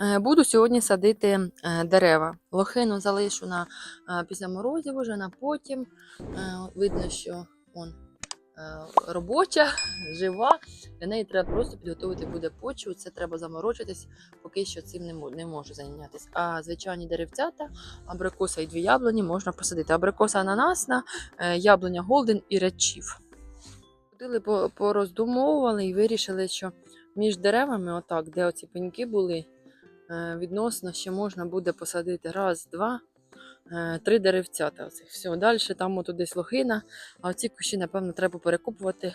Е, Буду сьогодні садити е, дерева. Лохину залишу на е, після морозів уже на потім. Видно, що он робоча, жива. Для неї треба просто підготувати буде почву. Це треба заморочитись, поки що цим не, можу зайнятися. А звичайні деревцята, абрикоса і дві яблуні можна посадити. Абрикоса ананасна, яблуня голден і речів. Ходили, пороздумовували і вирішили, що між деревами, отак, де оці пеньки були, відносно ще можна буде посадити раз, два, е, три деревцята. Оцих. Все, далі там ото десь лохина, а оці кущі, напевно, треба перекопувати,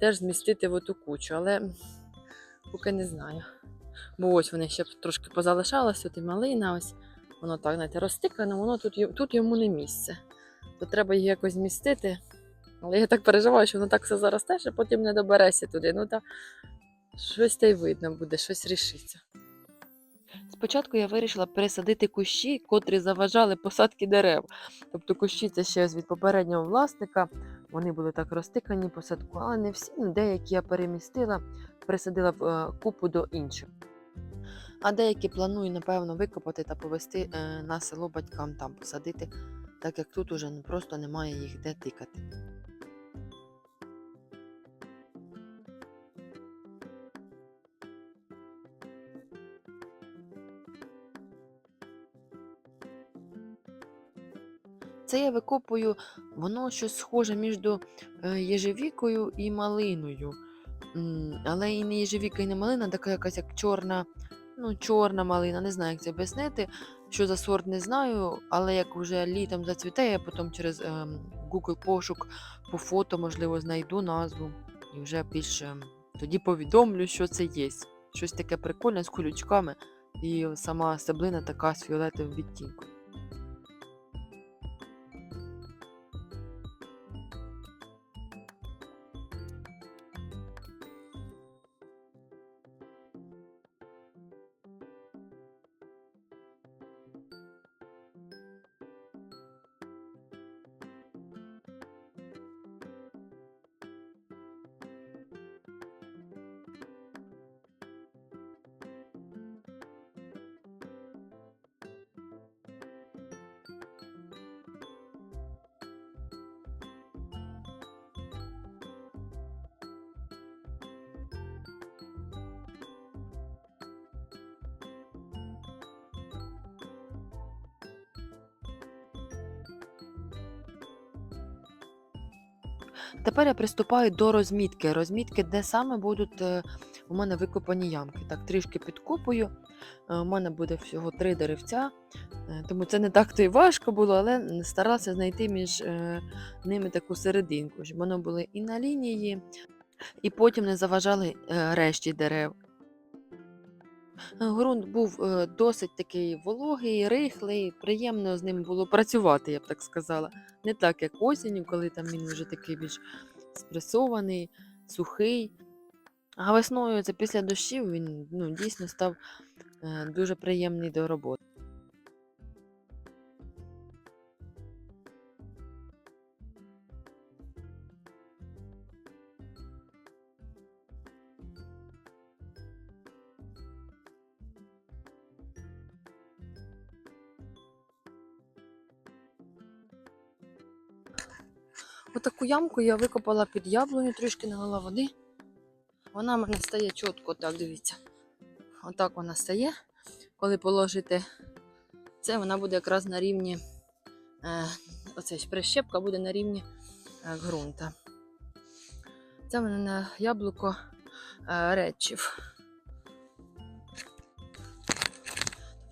теж змістити в оту кучу, але поки не знаю. Бо ось вони ще трошки позалишалися, от і малина, ось воно так, знаєте, розтикано, воно тут, тут йому не місце. То треба їх якось змістити. Але я так переживаю, що воно так все заросте, що потім не доберешся туди. Ну та щось та й видно буде, щось рішиться. Спочатку я вирішила пересадити кущі, котрі заважали посадки дерев. Тобто кущі це ще від попереднього власника. Вони були так розтикані по але не всі. Ну, деякі я перемістила, пересадила в е, купу до інших. А деякі планую, напевно, викопати та повезти е, на село батькам там посадити, так як тут уже ну, просто немає їх де тикати. Це я викопую, воно щось схоже між е, єжевікою і малиною. Але і не єжевіка, і не малина, така якась як чорна, ну, чорна малина, не знаю, як це об'яснити. Що за сорт, не знаю, але як вже літом зацвіте, я потім через ем, Google пошук по фото, можливо, знайду назву і вже більше тоді повідомлю, що це є. Щось таке прикольне з колючками, і сама стеблина така з фіолетовим відтінком. Тепер я приступаю до розмітки. Розмітки, де саме будуть е, у мене викопані ямки. Так, трішки підкопую. Е, У мене буде всього три деревця, е, тому це не так то й важко було, але старалася знайти між ними таку серединку, щоб воно було і на лінії, і потім не заважали решті дерев. Е, Ґрунт був е, досить такий вологий, рихлий, приємно з ним було працювати, я б так сказала. Не так, як осінню, коли там він вже такий більш спресований, сухий. А весною це після дощів він ну, дійсно став е, дуже приємний до роботи. Ямку я викопала під яблуню, трішки налила води. Вона в мене стає чітко, так, дивіться. Отак вона стає. Коли положити це, вона буде якраз на рівні. Е, прищепка буде на рівні е, ґрунта. Це в мене на яблуко е, речів.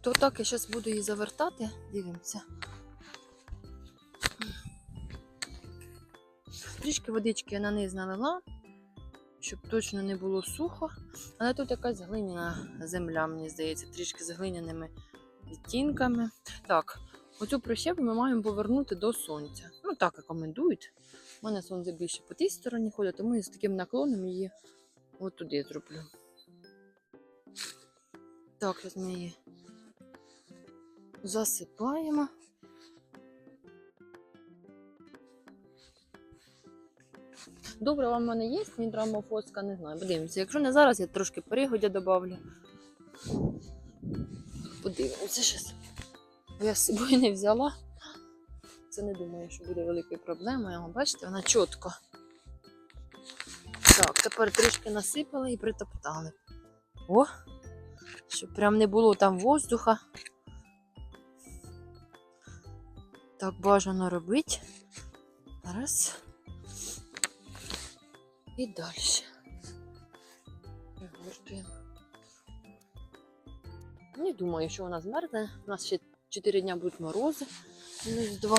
То так я зараз буду її завертати, дивимося. Трішки водички я на низ налила, щоб точно не було сухо. Але тут якась глиняна земля, мені здається, трішки з глиняними відтінками. Так, оцю прищепу ми маємо повернути до сонця. Ну так рекомендують. У мене сонце більше по тій стороні ходить, тому я з таким наклоном її от туди зроблю. Так, зараз ми її засипаємо. Добре, вам в мене є мідрамофоска, не знаю. Подивимося. Якщо не зараз, я трошки перегодя добавлю. подивимося. Бо я з собою не взяла. Це не думаю, що буде великою проблемою. Бачите, вона чітко. Так, тепер трішки насипали і притоптали. О! Щоб прям не було там воздуха. Так бажано робити. Раз. І далі. Пригортуємо. Не думаю, що вона змерзне. У нас ще 4 дня будуть морози. Мінус 2.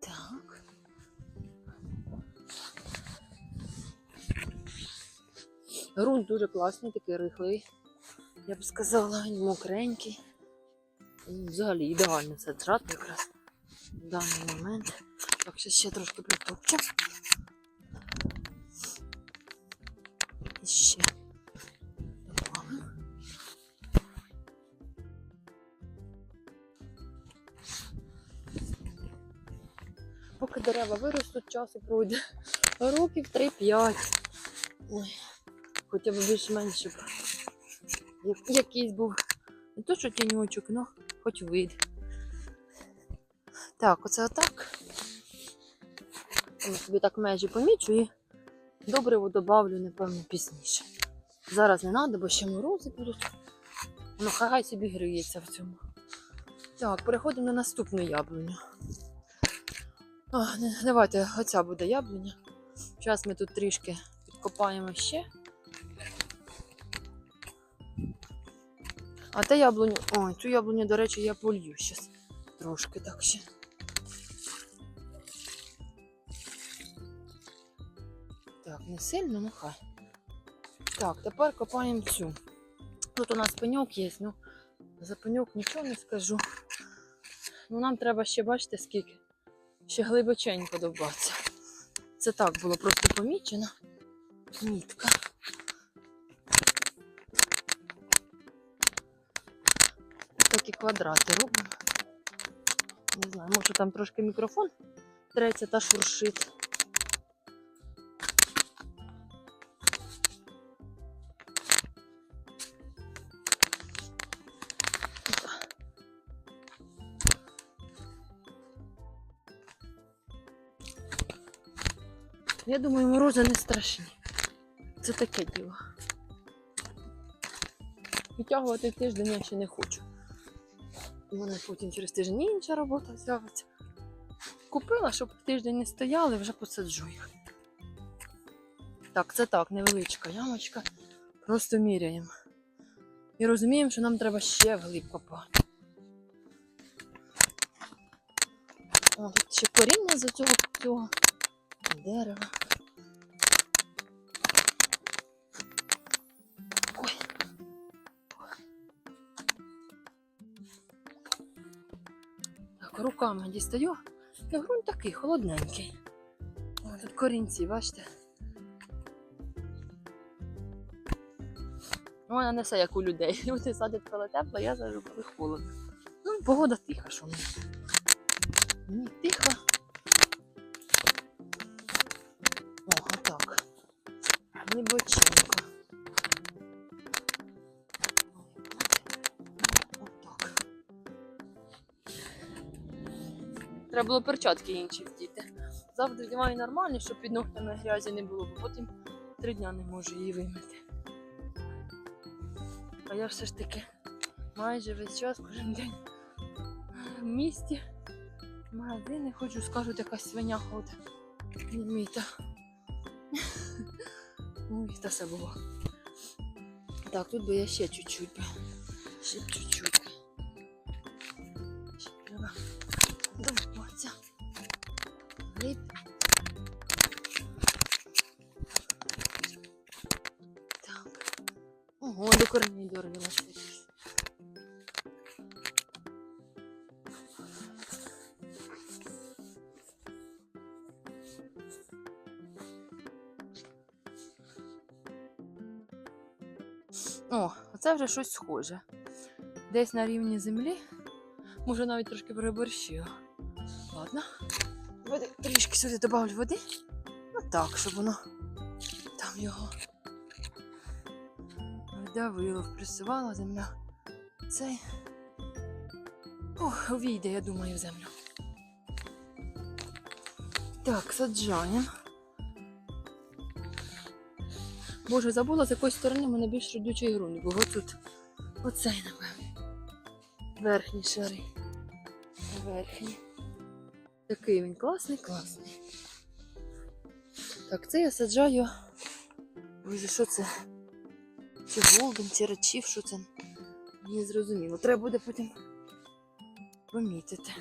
Так. Грунт дуже класний, такий рихлий. Я б сказала, він мокренький. Взагалі ідеально це саджати якраз в даний момент. Так, ще, трошки притопчу. І ще. Поки дерева виростуть, часу пройде років 3-5. Хоча б більш-менш щоб якийсь був не то, що тіньочок, ну хоч вид. Так, оце отак. Я собі так межі помічу і добриво добавлю, напевно, пізніше. Зараз не треба, бо ще морози будуть. Ну, хай собі гриється в цьому. Так, переходимо на наступну яблуню. Не- давайте, оця буде яблуня. Зараз ми тут трішки підкопаємо ще. А те яблуню. Ой, цю яблуню, до речі, я полью зараз. Трошки так ще. Так, не сильно, ну хай. Так, тепер копаємо цю. Тут у нас пеньок є, ну за пеньок нічого не скажу. Ну нам треба ще, бачите, скільки? Ще глибоченько довбатися. Це так було просто помічено. Мітка. Такі квадрати робимо. Не знаю, може там трошки мікрофон треться та шуршить. Я думаю, морози не страшні. Це таке діло. Відтягувати тиждень я ще не хочу. У мене потім через тиждень інша робота з'явиться. Купила, щоб тиждень не стояли, вже посаджу їх. Так, це так, невеличка ямочка. Просто міряємо. І розуміємо, що нам треба ще вглиб копати. О, тут ще коріння з цього, цього дерева. Руками дістаю. Та ґрунт такий холодненький. О, тут корінці, бачите? Вона не все як у людей. Люди садять коли тепло, я саджу коли холодно. Ну, погода тиха, що мені. Мені тихо. О, отак. Глибоченько. Треба було перчатки інші вдіти. Завжди вдіваю нормально, щоб під ногтями грязі не було, бо потім три дня не можу її вимити. А я все ж таки майже весь час, кожен день в місті, в магазини ходжу, скажуть, якась свиня ходить. Не міта. Ой, та все було. Так, тут би я ще чуть-чуть. Ще чуть-чуть. Ще треба довбатися. Глиб. Так. Ого, до корней дорвалася. О, оце вже щось схоже. Десь на рівні землі. Може навіть трошки переборщила. Ладно. Води, трішки сюди добавлю води. Ну так, щоб воно там його придавило, впресувала земля. Цей. Ох, увійде, я думаю, в землю. Так, саджаємо. Боже, забула, з якої сторони мене більш родючий ґрунт був. Отут. Оцей, напевно. Верхні шари. Верхні. Такий він класний, класний. Так, це я саджаю. Боже, що це? Чи голден, чи речів, що це? Не зрозуміло. Треба буде потім помітити.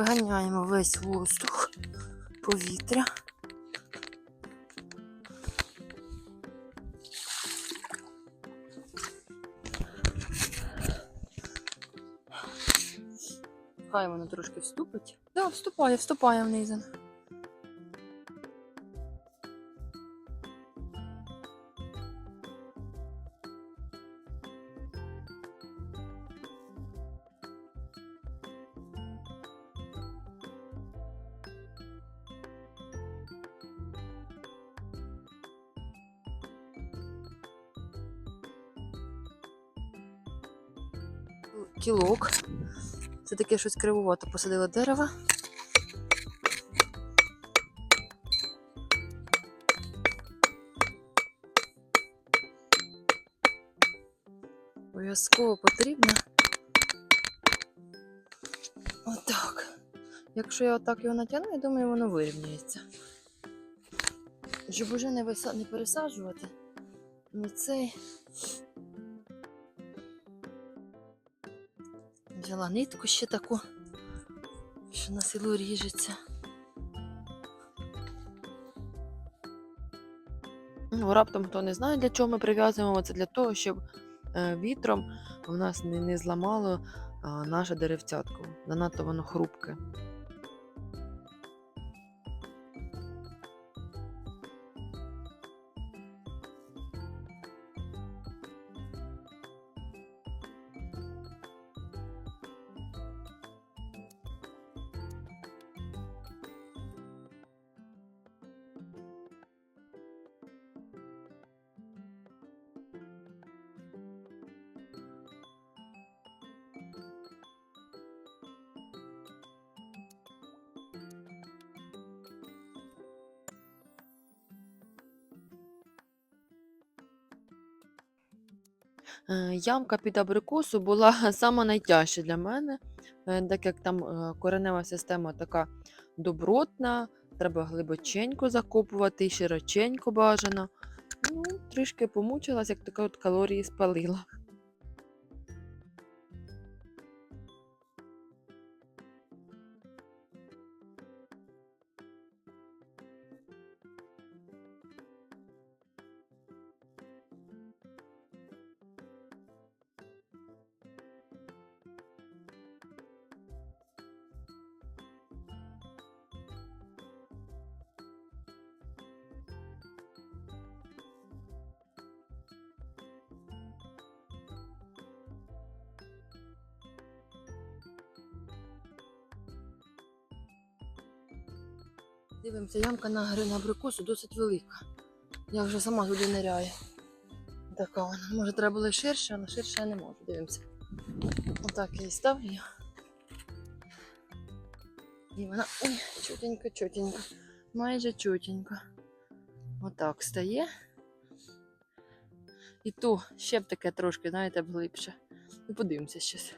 Виганяємо весь воздух, повітря. Хай воно трошки вступить. Так, да, вступає, вступає вниз. Кілок. Це таке щось кривувато посадила дерево. Обов'язково потрібно. Отак. Якщо я отак його натягну, я думаю, воно вирівняється. Щоб уже не, виса... не пересаджувати. Не цей. Взяла нитку ще таку, що на село ріжеться. Ну, раптом хто не знає, для чого ми прив'язуємо це для того, щоб е, вітром в нас не зламало наше деревцятко. Занадто воно хрупке. Ямка під абрикосу була сама найтяжча для мене, е, так як там е, коренева система така добротна, треба глибоченько закопувати широченько бажано. Ну, трішки помучилась, як така от калорії спалила. Дивимося, ямка на гри на абрикосу досить велика. Я вже сама туди ниряю. Така вона. Може треба було ширше, але ширше я не можу. Дивимося. Отак і ставлю. І вона ой, чотенько, чотенько. Майже чотенько. Отак стає. І то ще б таке трошки, знаєте, глибше. Ну, подивимося щось.